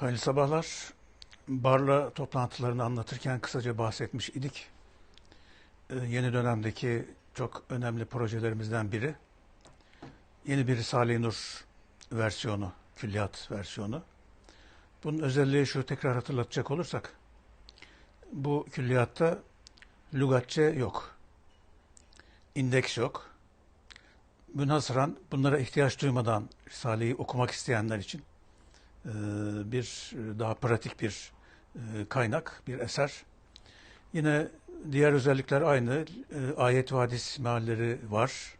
Hayırlı sabahlar. Barla toplantılarını anlatırken kısaca bahsetmiş idik. Ee, yeni dönemdeki çok önemli projelerimizden biri. Yeni bir Risale-i Nur versiyonu, külliyat versiyonu. Bunun özelliği şu tekrar hatırlatacak olursak. Bu külliyatta lügatçe yok. indeks yok. Münhasıran bunlara ihtiyaç duymadan Risale'yi okumak isteyenler için bir daha pratik bir e, kaynak, bir eser. Yine diğer özellikler aynı. E, Ayet ve hadis mealleri var.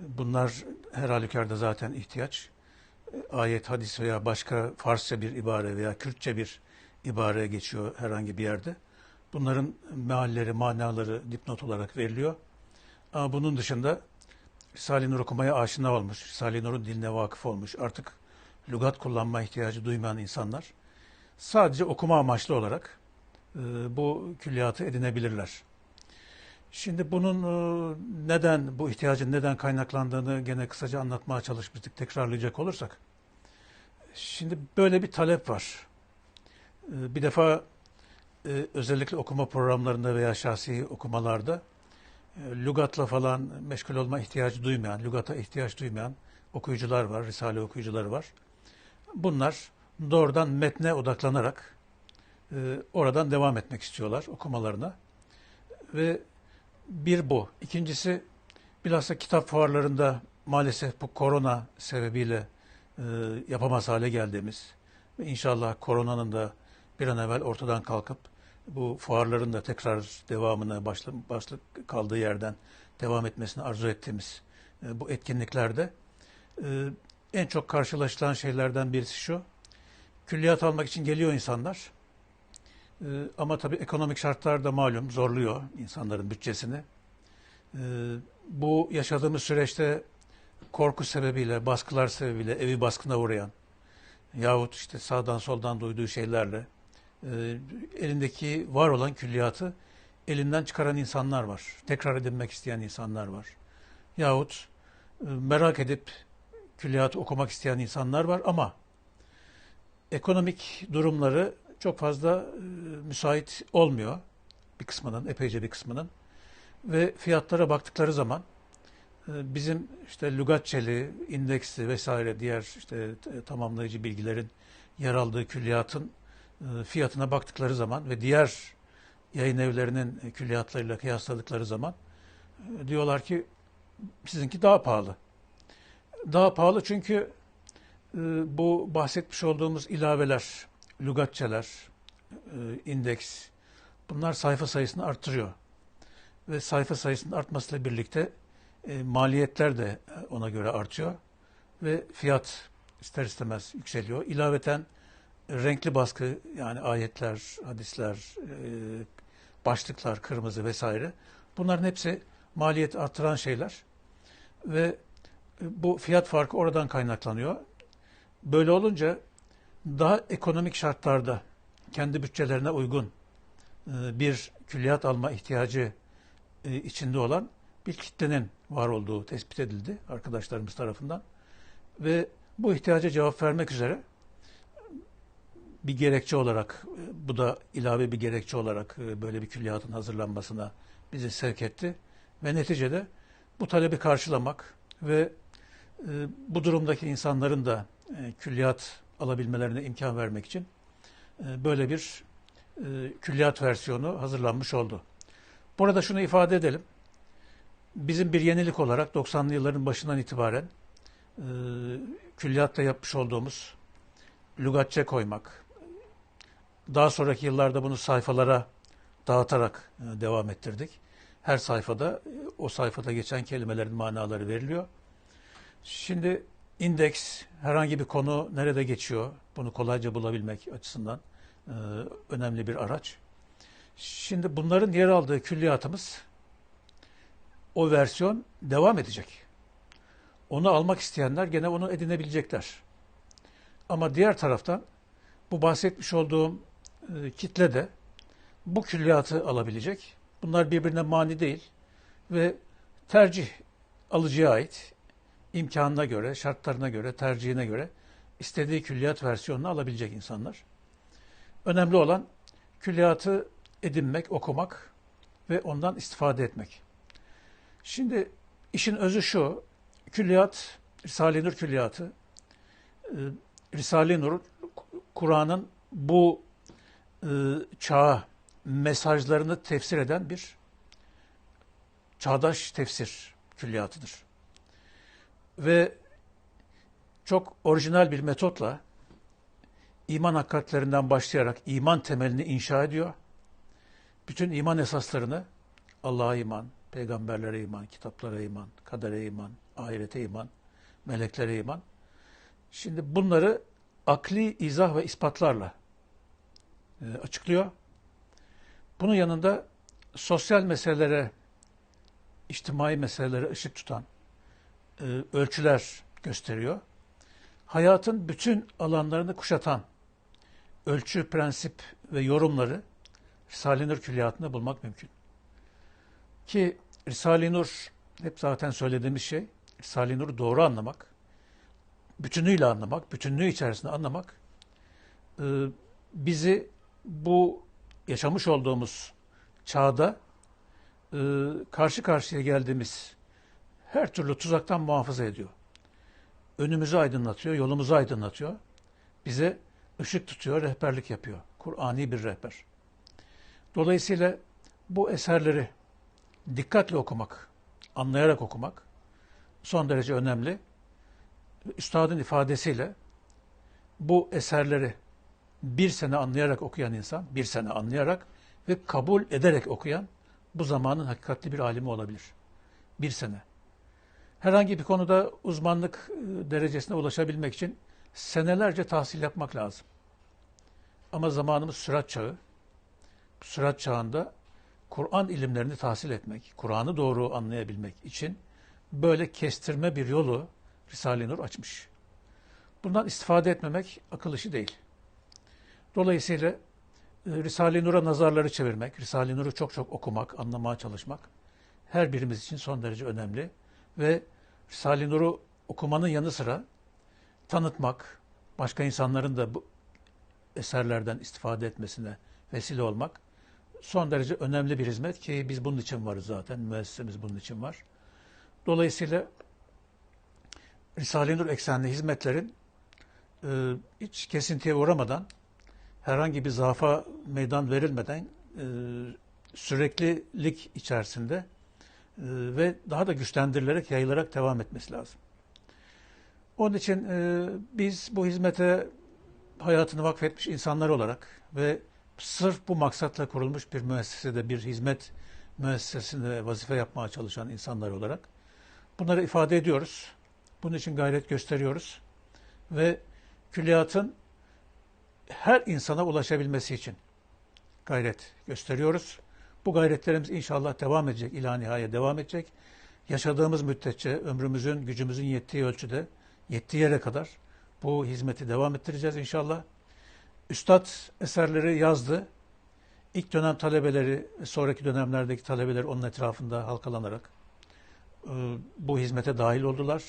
Bunlar her halükarda zaten ihtiyaç. E, Ayet, hadis veya başka Farsça bir ibare veya Kürtçe bir ibare geçiyor herhangi bir yerde. Bunların mealleri, manaları dipnot olarak veriliyor. Ama bunun dışında Risale-i Nur okumaya aşina olmuş, Risale-i Nur'un diline vakıf olmuş, artık lügat kullanma ihtiyacı duymayan insanlar sadece okuma amaçlı olarak e, bu külliyatı edinebilirler. Şimdi bunun e, neden, bu ihtiyacın neden kaynaklandığını gene kısaca anlatmaya çalışmıştık. Tekrarlayacak olursak. Şimdi böyle bir talep var. E, bir defa özellikle okuma programlarında veya şahsi okumalarda e, lügatla falan meşgul olma ihtiyacı duymayan, lügata ihtiyaç duymayan okuyucular var, risale okuyucuları var. Bunlar doğrudan metne odaklanarak e, oradan devam etmek istiyorlar okumalarına. Ve bir bu. İkincisi bilhassa kitap fuarlarında maalesef bu korona sebebiyle e, yapamaz hale geldiğimiz ve inşallah koronanın da bir an evvel ortadan kalkıp bu fuarların da tekrar devamını başlı, başlık kaldığı yerden devam etmesini arzu ettiğimiz e, bu etkinliklerde e, en çok karşılaşılan şeylerden birisi şu. Külliyat almak için geliyor insanlar. Ee, ama tabii ekonomik şartlar da malum zorluyor insanların bütçesini. Ee, bu yaşadığımız süreçte korku sebebiyle, baskılar sebebiyle evi baskına uğrayan yahut işte sağdan soldan duyduğu şeylerle e, elindeki var olan külliyatı elinden çıkaran insanlar var. Tekrar edinmek isteyen insanlar var. Yahut e, merak edip külliyatı okumak isteyen insanlar var ama ekonomik durumları çok fazla e, müsait olmuyor bir kısmının, epeyce bir kısmının. Ve fiyatlara baktıkları zaman e, bizim işte lügatçeli, indeksli vesaire diğer işte t- tamamlayıcı bilgilerin yer aldığı külliyatın e, fiyatına baktıkları zaman ve diğer yayın evlerinin e, külliyatlarıyla kıyasladıkları zaman e, diyorlar ki sizinki daha pahalı. Daha pahalı çünkü e, bu bahsetmiş olduğumuz ilaveler, lügatçeler, e, indeks bunlar sayfa sayısını artırıyor. Ve sayfa sayısının artmasıyla birlikte e, maliyetler de ona göre artıyor. Ve fiyat ister istemez yükseliyor. İlaveten e, renkli baskı yani ayetler, hadisler, e, başlıklar, kırmızı vesaire bunların hepsi maliyet artıran şeyler. Ve bu fiyat farkı oradan kaynaklanıyor. Böyle olunca daha ekonomik şartlarda kendi bütçelerine uygun e, bir külliyat alma ihtiyacı e, içinde olan bir kitlenin var olduğu tespit edildi arkadaşlarımız tarafından. Ve bu ihtiyaca cevap vermek üzere bir gerekçe olarak, e, bu da ilave bir gerekçe olarak böyle bir külliyatın hazırlanmasına bizi sevk etti. Ve neticede bu talebi karşılamak ve bu durumdaki insanların da e, külliyat alabilmelerine imkan vermek için e, böyle bir e, külliyat versiyonu hazırlanmış oldu. Burada şunu ifade edelim. Bizim bir yenilik olarak 90'lı yılların başından itibaren külliyatta yapmış olduğumuz lügatçe koymak, daha sonraki yıllarda bunu sayfalara dağıtarak devam ettirdik. Her sayfada o sayfada geçen kelimelerin manaları veriliyor. Şimdi indeks herhangi bir konu nerede geçiyor bunu kolayca bulabilmek açısından e, önemli bir araç. Şimdi bunların yer aldığı külliyatımız o versiyon devam edecek. Onu almak isteyenler gene onu edinebilecekler. Ama diğer taraftan bu bahsetmiş olduğum e, kitle de bu külliyatı alabilecek. Bunlar birbirine mani değil ve tercih alıcıya ait imkanına göre, şartlarına göre, tercihine göre istediği külliyat versiyonunu alabilecek insanlar. Önemli olan külliyatı edinmek, okumak ve ondan istifade etmek. Şimdi işin özü şu, külliyat, Risale-i Nur külliyatı, e, Risale-i Nur, Kur'an'ın bu e, çağa mesajlarını tefsir eden bir çağdaş tefsir külliyatıdır. Ve çok orijinal bir metotla iman hakikatlerinden başlayarak iman temelini inşa ediyor. Bütün iman esaslarını Allah'a iman, peygamberlere iman, kitaplara iman, kadere iman, ahirete iman, meleklere iman. Şimdi bunları akli izah ve ispatlarla e, açıklıyor. Bunun yanında sosyal meselelere, içtimai meselelere ışık tutan e, ölçüler gösteriyor. Hayatın bütün alanlarını kuşatan ölçü, prensip ve yorumları Risale-i Nur külliyatında bulmak mümkün. Ki Risale-i Nur hep zaten söylediğimiz şey, Risale-i Nur'u doğru anlamak, bütünüyle anlamak, bütünlüğü içerisinde anlamak e, bizi bu yaşamış olduğumuz çağda e, karşı karşıya geldiğimiz her türlü tuzaktan muhafaza ediyor. Önümüzü aydınlatıyor, yolumuzu aydınlatıyor. Bize ışık tutuyor, rehberlik yapıyor. Kur'ani bir rehber. Dolayısıyla bu eserleri dikkatle okumak, anlayarak okumak son derece önemli. Üstadın ifadesiyle bu eserleri bir sene anlayarak okuyan insan, bir sene anlayarak ve kabul ederek okuyan bu zamanın hakikatli bir alimi olabilir. Bir sene. Herhangi bir konuda uzmanlık e, derecesine ulaşabilmek için senelerce tahsil yapmak lazım. Ama zamanımız sürat çağı. Sürat çağında Kur'an ilimlerini tahsil etmek, Kur'an'ı doğru anlayabilmek için böyle kestirme bir yolu Risale-i Nur açmış. Bundan istifade etmemek akıl işi değil. Dolayısıyla e, Risale-i Nur'a nazarları çevirmek, Risale-i Nur'u çok çok okumak, anlamaya çalışmak her birimiz için son derece önemli. Ve Risale-i Nur'u okumanın yanı sıra tanıtmak, başka insanların da bu eserlerden istifade etmesine vesile olmak son derece önemli bir hizmet ki biz bunun için varız zaten. Müessesemiz bunun için var. Dolayısıyla Risale-i Nur eksenli hizmetlerin e, hiç kesintiye uğramadan herhangi bir zaafa meydan verilmeden e, süreklilik içerisinde ve daha da güçlendirilerek, yayılarak devam etmesi lazım. Onun için e, biz bu hizmete hayatını vakfetmiş insanlar olarak ve sırf bu maksatla kurulmuş bir müessesede, bir hizmet müessesesinde vazife yapmaya çalışan insanlar olarak bunları ifade ediyoruz. Bunun için gayret gösteriyoruz. Ve külliyatın her insana ulaşabilmesi için gayret gösteriyoruz. Bu gayretlerimiz inşallah devam edecek, ila nihaya devam edecek. Yaşadığımız müddetçe ömrümüzün, gücümüzün yettiği ölçüde, yettiği yere kadar bu hizmeti devam ettireceğiz inşallah. Üstad eserleri yazdı. İlk dönem talebeleri, sonraki dönemlerdeki talebeler onun etrafında halkalanarak e, bu hizmete dahil oldular.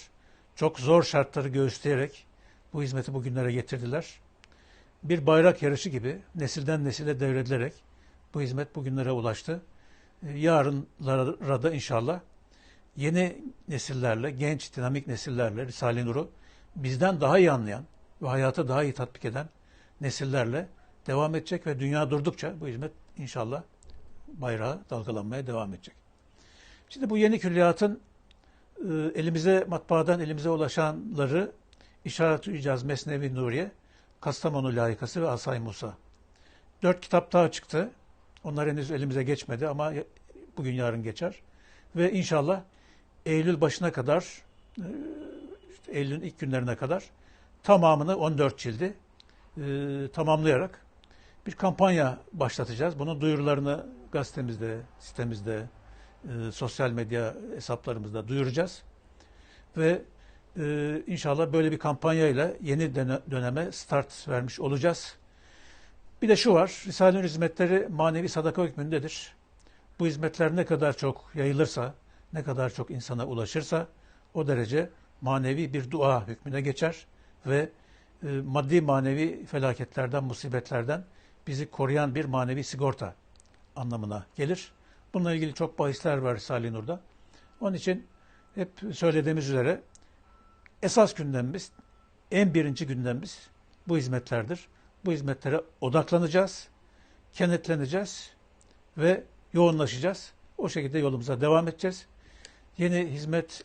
Çok zor şartları göğüsleyerek bu hizmeti bugünlere getirdiler bir bayrak yarışı gibi nesilden nesile devredilerek bu hizmet bugünlere ulaştı. Ee, yarınlara da inşallah yeni nesillerle, genç, dinamik nesillerle Risale-i Nur'u bizden daha iyi anlayan ve hayata daha iyi tatbik eden nesillerle devam edecek ve dünya durdukça bu hizmet inşallah bayrağı dalgalanmaya devam edecek. Şimdi bu yeni külliyatın e, elimize matbaadan elimize ulaşanları İşaret-ü İcaz Mesnevi Nuriye Kastamonu layıkası ve Asay Musa. Dört kitap daha çıktı. Onlar henüz elimize geçmedi ama bugün yarın geçer. Ve inşallah Eylül başına kadar, e, işte Eylül'ün ilk günlerine kadar tamamını 14 cildi e, tamamlayarak bir kampanya başlatacağız. Bunun duyurularını gazetemizde, sitemizde, e, sosyal medya hesaplarımızda duyuracağız. Ve inşallah böyle bir kampanyayla yeni döneme start vermiş olacağız. Bir de şu var, Risale-i hizmetleri manevi sadaka hükmündedir. Bu hizmetler ne kadar çok yayılırsa, ne kadar çok insana ulaşırsa o derece manevi bir dua hükmüne geçer ve e, maddi manevi felaketlerden, musibetlerden bizi koruyan bir manevi sigorta anlamına gelir. Bununla ilgili çok bahisler var Salih Nur'da. Onun için hep söylediğimiz üzere esas gündemimiz, en birinci gündemimiz bu hizmetlerdir. Bu hizmetlere odaklanacağız, kenetleneceğiz ve yoğunlaşacağız. O şekilde yolumuza devam edeceğiz. Yeni hizmet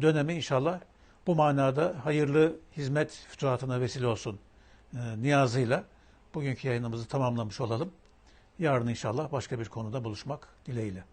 dönemi inşallah bu manada hayırlı hizmet fütuhatına vesile olsun e, niyazıyla bugünkü yayınımızı tamamlamış olalım. Yarın inşallah başka bir konuda buluşmak dileğiyle.